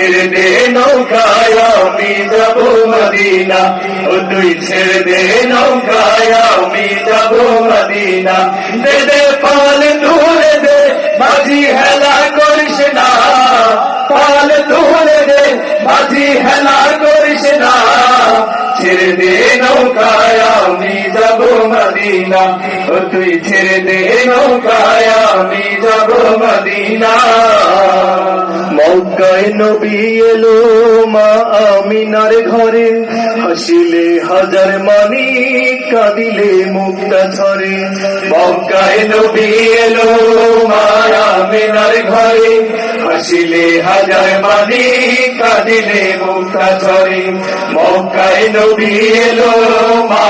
ছেড়ে দে নৌকায়, আমি যাব মদিনা। ও তুই ছেড়ে দে নৌকায়, আমি যাব মদিনা। দে দে পাল তুলে দে, মাঝি হেলা করিস না। পাল তুলে দে, মাঝি হেলা করিস না। ছেড়ে দে নৌকায়, আমি যাব মদিনা। ও তুই ছেড়ে দে নৌকায়, আমি যাব মদিনা। নবী এলো মা আমিনার ঘরে। হাসিলে হাজার মানি, কাঁদিলে মুক্তা ঝরে। মক্কায় নবী এলো মা আমিনার ঘরে। হাসিলে হাজার মানি, কাঁদিলে মুক্তা ঝরে। মক্কায় নবী এলো মা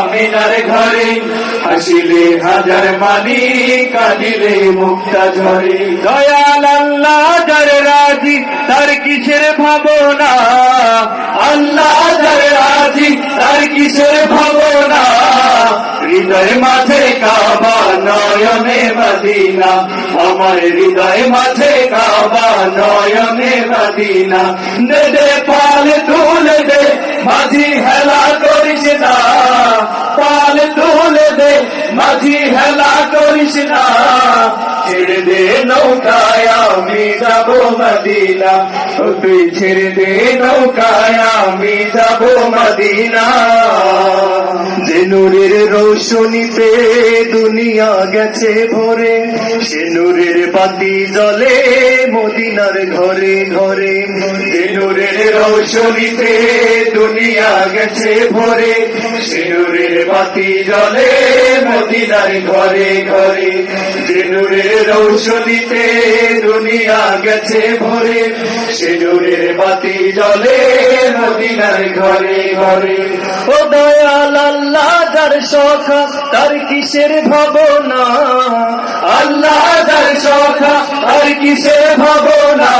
আমিনার ঘরে। হাসিলে হাজার মানি, কাঁদিলে মুক্তা ঝরে। দয়াল আল্লাহ যার রাজি তার কিসের ভাবনা আল্লাহ রাজি, তার কিসের ভাবনা? হৃদয় মাঝে কাবা নয়নে মদিনা। আমার হৃদয় মাঝে কাবা নয়নে মদিনা। দে পাল তুলে দে, মাঝি হেলা করিস না। মাঝি হেলা করিস না। ছেড়ে দে নৌকায়, আমি যাব মদিনা। তুই ছেড়ে দে নৌকায়, আমি যাব মদিনা। যে রোশনীতে দুনিয়া গেছে ভরে, সে নূরের বাতি জ্বলে মদিনার ঘরে ঘরে। রোশনীতে দুনিয়া গেছে ভরে সে নূরের বাতি জ্বলে মদিনার ঘরে ঘরে। যে নূরের রৌশনীতে দুনিয়া গেছে ভরে সে নূরের বাতি জ্বলে মদিনার ঘরে ঘরে। ও দয়াল আল্লাহ, যার সখা তার কিসের ভাবনা? সখা কিসে ভাবনা?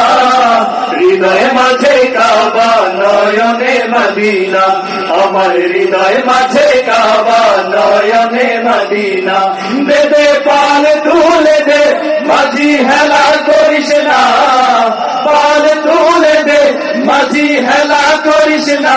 হৃদয় মাঝে কাবা, নয়নে মদিনা। আমার হৃদয় মাঝে কাবা, নয়নে মদিনা। দে দে পাল তুলে দে, মাঝি হেলা করিস না। পাল তুলে দে, মাঝি হেলা করিস না।